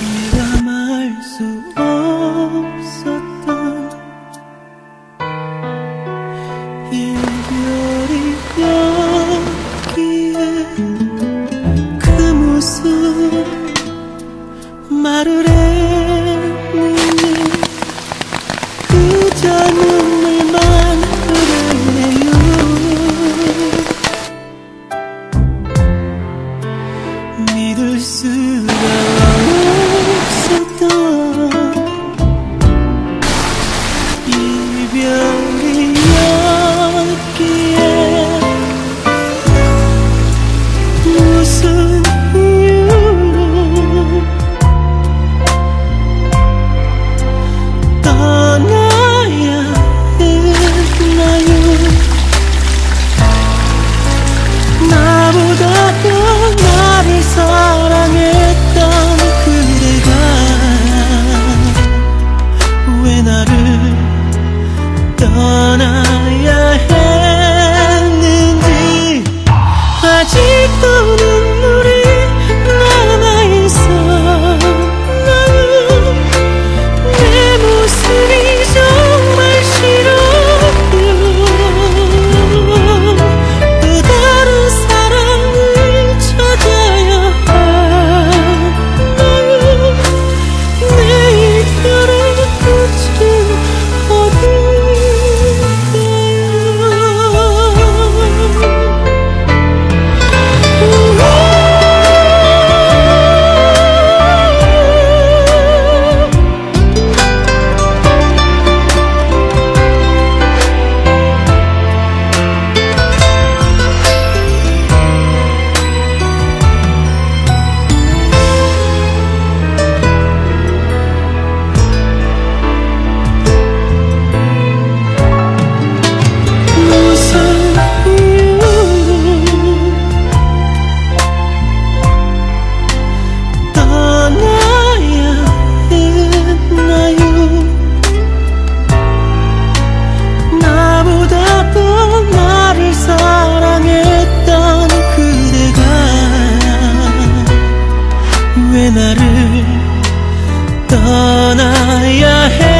내가 말 수 없던 이별이 여기에 그 모습 말을 해. 似的 떠나야 해